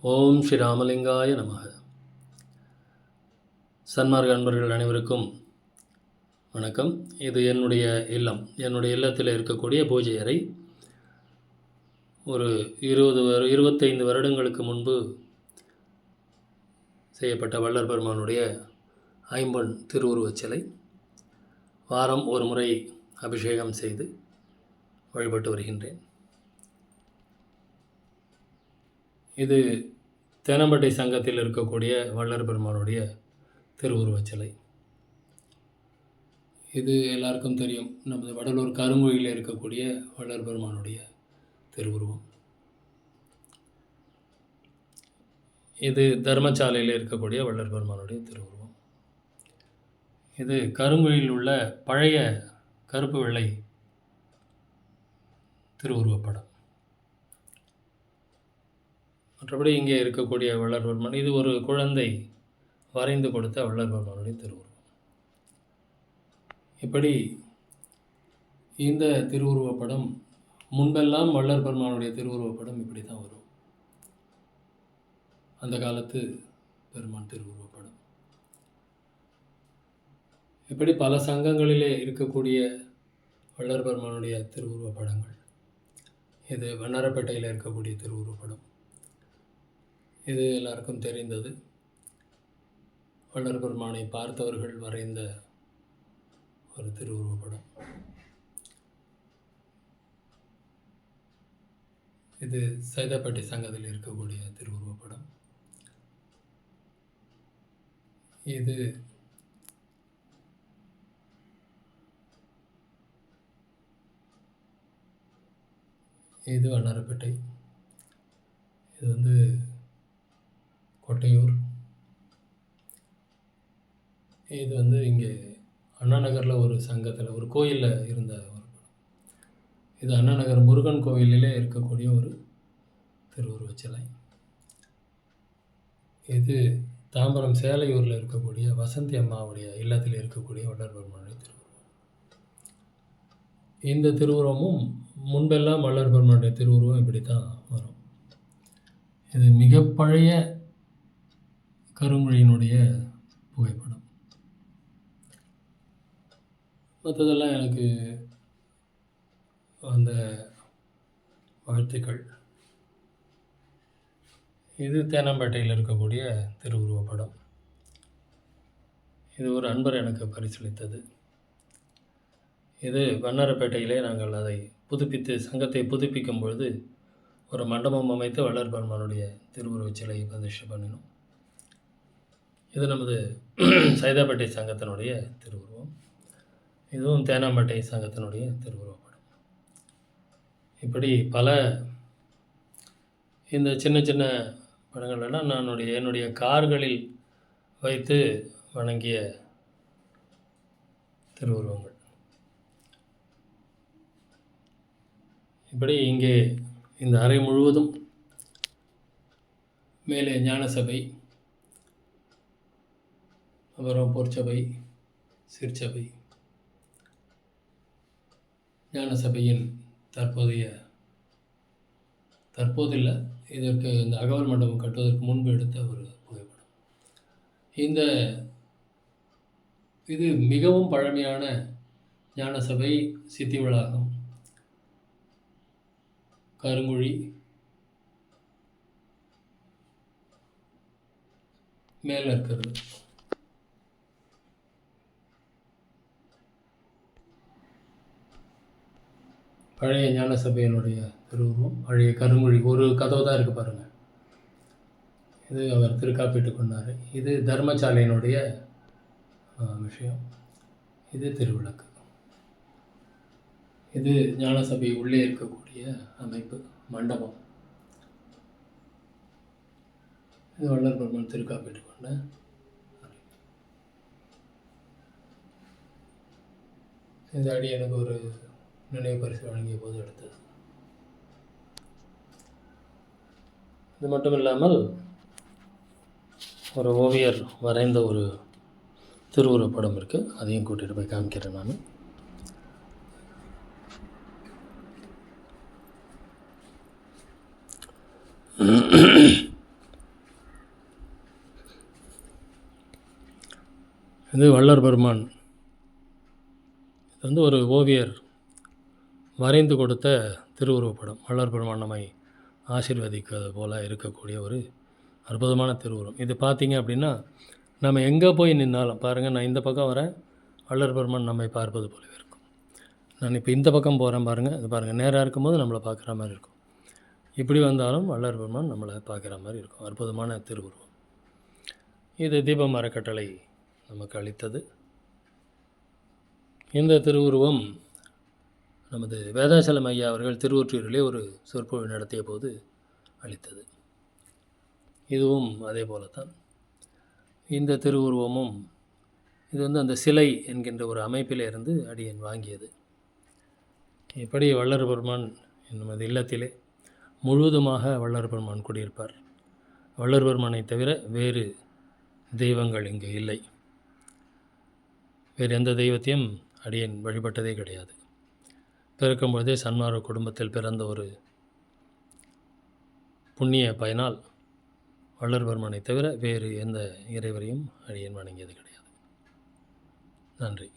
ஓம் ஸ்ரீ ராமலிங்காய நமக. சன்மார்க்க அன்பர்கள் அனைவருக்கும் வணக்கம். இது என்னுடைய இல்லம். என்னுடைய இல்லத்தில் இருக்கக்கூடிய பூஜை அறை. ஒரு இருபது இருபத்தைந்து வருடங்களுக்கு முன்பு செய்யப்பட்ட வள்ளர் பெருமானுடைய ஐம்பொன் திருவுருவச் சிலை. வாரம் ஒரு முறை அபிஷேகம் செய்து வழிபட்டு வருகின்றேன். இது தேனம்பட்டை சங்கத்தில் இருக்கக்கூடிய வள்ளர் பெருமானுடைய திருவுருவச் சிலை இது எல்லாருக்கும் தெரியும். நமது வடலூர் கருங்கோயிலில் இருக்கக்கூடிய வள்ளர் பெருமானுடைய திருவுருவம். இது தர்மசாலையில் இருக்கக்கூடிய வள்ளர் பெருமானுடைய திருவுருவம். இது கருங்குழியில் உள்ள பழைய கருப்பு வெள்ளை திருவுருவப்படம். மற்றபடி இங்கே இருக்கக்கூடிய வள்ளல்வர்மன் இது ஒரு குழந்தை வரைந்து கொடுத்த வள்ளல்வர்மனுடைய திருவுருவம். இப்படி இந்த திருவுருவப்படம் முன்பெல்லாம் வள்ளல் பெருமானுடைய திருவுருவப்படம் இப்படி தான் வரும். அந்த காலத்து பெருமான் திருவுருவப்படம். இப்படி பல சங்கங்களிலே இருக்கக்கூடிய வள்ளல் பெருமானுடைய திருவுருவப்படங்கள் இது வண்ணாரப்பேட்டையில் இருக்கக்கூடிய திருவுருவப்படம். இது எல்லாருக்கும் தெரிந்தது. வள்ளல் பெருமானை பார்த்தவர்கள் வரைந்த ஒரு திருவுருவப்படம். இது சைதாப்பட்டி சங்கத்தில் இருக்கக்கூடிய திருவுருவப்படம். இது இது வண்ணாரப்பேட்டை. இது வந்து கொட்டையூர். இது வந்து இங்கே அண்ணா நகரில் ஒரு சங்கத்தில் ஒரு கோயிலில் இருந்த ஒரு இது அண்ணா நகர் முருகன் கோவிலிலே இருக்கக்கூடிய ஒரு திருவுருவச் சிலை. இது தாம்பரம் சேலையூரில் இருக்கக்கூடிய வசந்தி அம்மாவுடைய இல்லத்தில் இருக்கக்கூடிய வல்லர்பெருமானுடைய திருவுருவம். இந்த திருவுருவமும் முன்பெல்லாம் வல்லர்பெருமானுடைய திருவுருவம் இப்படி தான் வரும். இது மிக பழைய கருமொழியினுடைய புகைப்படம். மற்றதெல்லாம் எனக்கு அந்த வாழ்த்துக்கள். இது தேனாம்பேட்டையில் இருக்கக்கூடிய திருவுருவப்படம் இது ஒரு அன்பர் எனக்கு பரிசளித்தது. இது வண்ணாரப்பேட்டையிலே நாங்கள் அதை புதுப்பித்து சங்கத்தை புதுப்பிக்கும் பொழுது ஒரு மண்டபம் அமைத்து வளர்பன்மனுடைய பெருமானுடைய திருவுருவச் சிலையை பிரதிஷ்டை பண்ணினோம். இது நமது சைதாப்பேட்டை சங்கத்தினுடைய திருவுருவம். இதுவும் தேனாம்பேட்டை சங்கத்தினுடைய திருவுருவப்படம். இப்படி பல இந்த சின்ன சின்ன படங்கள்லாம் எல்லாம் நானுடைய என்னுடைய கார்களில் வைத்து வணங்கிய திருவுருவங்கள். இப்படி இங்கே இந்த அறை முழுவதும் மேலே ஞானசபை அப்புறம் பொற்சபை சிற்சபை ஞானசபையின் தற்போதைய தற்போதில்லை இதற்கு இந்த அகவல் மண்டபம் கட்டுவதற்கு முன்பு எடுத்த ஒரு புகைப்படம். இந்த இது மிகவும் பழமையான ஞானசபை சித்தி வளாகம் கருங்குழி மேலே இருக்கிறது பழைய ஞான சபையினுடைய திருவுருவம் பழைய கருமொழி ஒரு கதவு தான் இருக்குது பாருங்கள் இது அவர் திருக்காப்பிட்டு கொண்டார். இது தர்மசாலையினுடைய விஷயம். இது திருவிளக்கு. இது ஞான சபை உள்ளே இருக்கக்கூடிய அமைப்பு மண்டபம். இது வள்ளல் பெருமான் திருக்காப்பிட்டு கொண்ட இந்த அடி எனக்கு ஒரு நினைவு பரிசு வழங்கிய போது எடுத்தது. இது மட்டும் இல்லாமல் ஒரு ஓவியர் வரைந்த ஒரு திருவுருப்படம் இருக்குது அதையும் கூட்டிகிட்டு போய் காமிக்கிறேன் நான். இது வள்ளர் பெருமான். இது வந்து ஒரு ஓவியர் வரைந்து கொடுத்த திருவுருவப்படம் வள்ளல் பெருமான் நம்மை ஆசீர்வதிக்கிறது போல் இருக்கக்கூடிய ஒரு அற்புதமான திருவுருவம். இது பார்த்திங்க அப்படின்னா நம்ம எங்கே போய் நின்னாலும் பாருங்கள் நான் இந்த பக்கம் வரேன் வள்ளர் பெருமான் நம்மை பார்ப்பது போலவே இருக்கும். நான் இப்போ இந்த பக்கம் போகிறேன் பாருங்கள் இது பாருங்கள் நேராக இருக்கும்போது நம்மளை பார்க்குற மாதிரி இருக்கும். இப்படி வந்தாலும் வள்ளர் பெருமான் நம்மளை பார்க்குற மாதிரி இருக்கும். அற்புதமான திருவுருவம். இது தீபம் அறக்கட்டளை நமக்கு அளித்தது. இந்த திருவுருவம் நமது வேதாசலம் ஐயா அவர்கள் திருவொற்றியூரிலே ஒரு சொற்பொழிவு நடத்திய போது அளித்தது. இதுவும் அதே போல தான். இந்த திருவுருவமும் இது வந்து அந்த சிலை என்கின்ற ஒரு அமைப்பிலிருந்து அடியன் வாங்கியது. இப்படி வள்ளர் பெருமான் நமது இல்லத்திலே முழுவதுமாக வள்ளர் பெருமான் குடியிருப்பார். வள்ளர் பெருமானை தவிர வேறு தெய்வங்கள் இங்கு இல்லை. வேறு எந்த தெய்வத்தையும் அடியன் வழிபட்டதே கிடையாது. பிறக்கும் பொழுதே சன்மார்க்க குடும்பத்தில் பிறந்த ஒரு புண்ணிய பயனால் வள்ளல் தவிர வேறு எந்த இறைவரையும் அழியன் வணங்கியது கிடையாது. நன்றி.